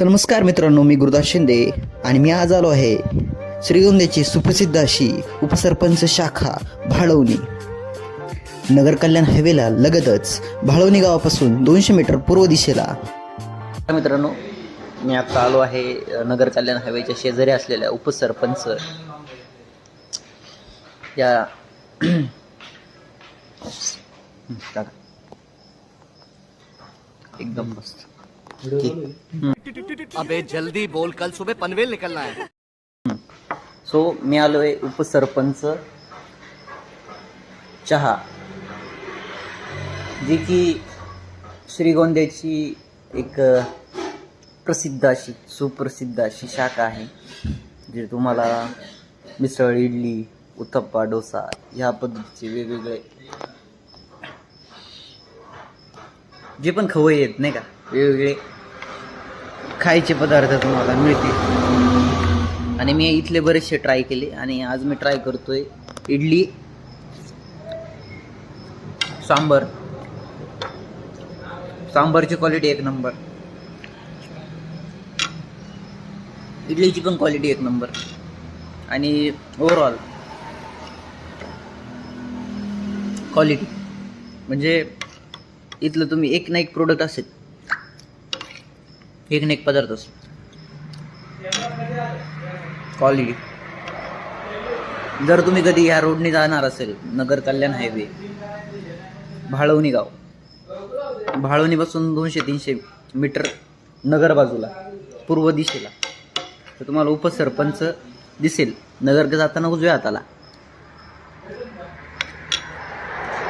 तर नमस्कार मित्रांनो मी गुरुदास शिंदे आणि मी आज आलो आहे श्रीगोंद्याची सुप्रसिद्ध अशी उपसरपंच शाखा भाळवणी. नगर कल्याण हायवेला लगतच भाळवणी गावापासून दोनशे मीटर पूर्व दिशेला. मित्रांनो मी आता आलो आहे नगर कल्याण हायवेच्या शेजारी असलेल्या उपसरपंच या एकदम मस्त. अबे जल्दी बोल. कल सुबह पनवेल निकलना है. सो मी आलो उपसरपंच चहा. जी की श्रीगोंद्याची एक प्रसिद्ध अशी सुप्रसिद्ध अशी शाखा आहे जे तुम्हाला मिसळ इडली उत्तप्पा डोसा ह्या पद्धतीचे वेगवेगळे जे पण खवय आहेत नाही का? वेगवेगळे खायचे पदार्थ तुम्हाला मिळतील. आणि मी इथले बरेचसे ट्राय केले आणि आज मी ट्राय करतोय इडली सांबर. सांबारची क्वालिटी एक नंबर इडलीची पण क्वालिटी एक नंबर आणि ओव्हरऑल क्वालिटी म्हणजे इथलं तुम्ही एक ना एक प्रोडक्ट असेल. एक ना एक पदार्थ असतो. क्वालिटी जर तुम्ही कधी ह्या रोडने जाणार असेल नगर कल्याण हायवे भाळवणी गाव. भाळवणीपासून दोनशे तीनशे मीटर नगर बाजूला पूर्व दिशेला. तर तुम्हाला उपसरपंच दिसेल. नगर जाताना उजव्या हाताला.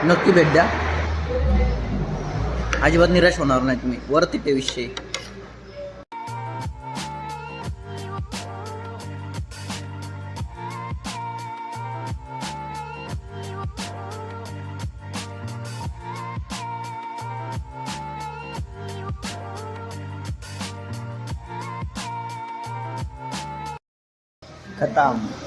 नक्की भेट द्या. अजिबात निराश होणार नाही तुम्ही. वरती ते विषय खतम.